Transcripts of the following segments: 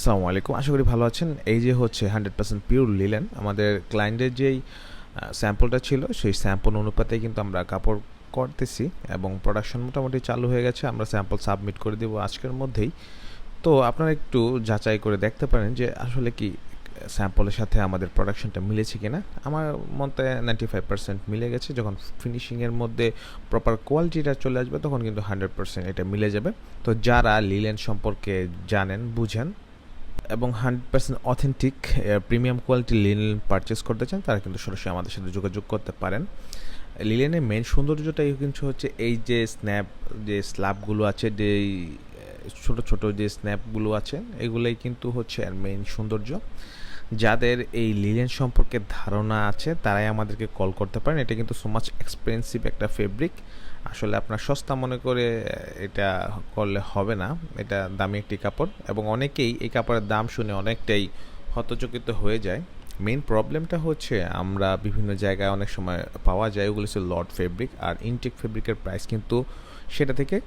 আসসালামু আলাইকুম। আশা করি ভালো আছেন। এই যে হচ্ছে হান্ড্রেড পার্সেন্ট পিওর লিলেন আমাদের ক্লায়েন্টের যেই স্যাম্পলটা ছিল, সেই স্যাম্পল অনুপাতে কিন্তু আমরা কাপড় করতেছি এবং প্রোডাকশন মোটামুটি চালু হয়ে গেছে। আমরা স্যাম্পল সাবমিট করে দেবো আজকের মধ্যেই। তো আপনারা একটু যাচাই করে দেখতে পারেন যে আসলে কি স্যাম্পলের সাথে আমাদের প্রোডাকশনটা মিলেছে কিনা। আমার মতে নাইনটি ফাইভ পার্সেন্ট মিলে গেছে। যখন ফিনিশিংয়ের মধ্যে প্রপার কোয়ালিটিটা চলে আসবে, তখন কিন্তু হান্ড্রেড পার্সেন্ট এটা মিলে যাবে। তো যারা লিলেন সম্পর্কে জানেন, বুঝেন এবং hundred percent authentic premium quality linen purchase করতে চান, তারা কিন্তু সরাসরি আমাদের সাথে যোগাযোগ করতে পারেন। লিলেনের মেন সৌন্দর্যটাই কিন্তু হচ্ছে এই যে স্ন্যাপ যে স্ল্যাবগুলো আছে, যে ছোট ছোট যে স্ন্যাপগুলো আছে, এগুলোই কিন্তু হচ্ছে আর মেইন সৌন্দর্য। যাদের এই লিলেন সম্পর্কে ধারণা আছে, তারাই আমাদেরকে কল করতে পারেন। এটা কিন্তু সো মাচ এক্সপেন্সিভ একটা ফেব্রিক আসলে আপনার সস্তা মনে করে এটা করলে হবে না। এটা দামি একটি কাপড়। এবং অনেকেই এই কাপড়ের দাম শুনে অনেকটাই হতচকিত হয়ে যায়। মেইন প্রবলেমটা হচ্ছে, আমরা বিভিন্ন জায়গায় অনেক সময় পাওয়া যায়, ওগুলো হচ্ছে লর্ড ফেব্রিক আর ইনটেক ফেব্রিকের প্রাইস কিন্তু সেটা থেকে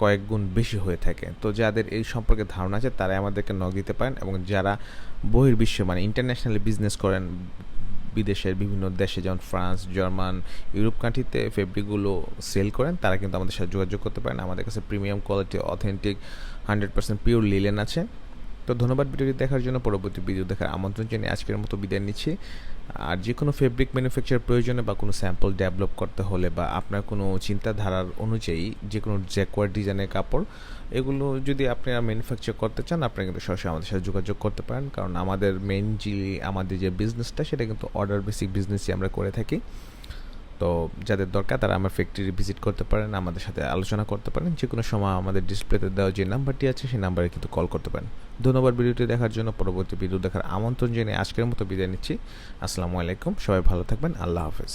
কয়েক গুণ বেশি হয়ে থাকে। তো যাদের এই সম্পর্কে ধারণা আছে, তারাই আমাদেরকে নক দিতে পারেন এবং যারা বহির্বিশ্ব মানে ইন্টারন্যাশনালি বিজনেস করেন, বিদেশের বিভিন্ন দেশে যেমন ফ্রান্স জার্মান ইউরোপ কান্ট্রিতে ফেব্রিকগুলো সেল করেন, তারা কিন্তু আমাদের সাথে যোগাযোগ করতে পারেন। আমাদের কাছে premium quality authentic hundred percent pure linen আছে। তো ধন্যবাদ ভিডিওটি দেখার জন্য। পরবর্তী ভিডিও দেখার আমন্ত্রণ জানিয়ে আজকের মতো বিদায় নিচ্ছি। আর যে কোনো ফেব্রিক ম্যানুফ্যাকচার প্রয়োজনে বা কোনো স্যাম্পল ডেভেলপ করতে হলে বা আপনার কোনো চিন্তাধারার অনুযায়ী যে কোনো জ্যাকওয়ার ডিজাইনের কাপড়, এগুলো যদি আপনারা ম্যানুফ্যাকচার করতে চান আপনারা কিন্তু সরাসরি আমাদের সাথে যোগাযোগ করতে পারেন। কারণ আমাদের মেন যে, আমাদের যে বিজনেসটা সেটা কিন্তু অর্ডার বেসিক বিজনেসই আমরা করে থাকি। তো যাদের দরকার তারা আমার ফ্যাক্টরি ভিজিট করতে পারেন, আমাদের সাথে আলোচনা করতে পারেন। যে কোনো সময় আমাদের ডিসপ্লেতে দেওয়া যে নাম্বারটি আছে, সেই নাম্বারে কিন্তু কল করতে পারেন। ধন্যবাদ ভিডিওটি দেখার জন্য। পরবর্তী ভিডিও দেখার আমন্ত্রণ জেনে আজকের মতো বিদায় নিচ্ছি। আসসালামু আলাইকুম। সবাই ভালো থাকবেন। আল্লাহ হাফেজ।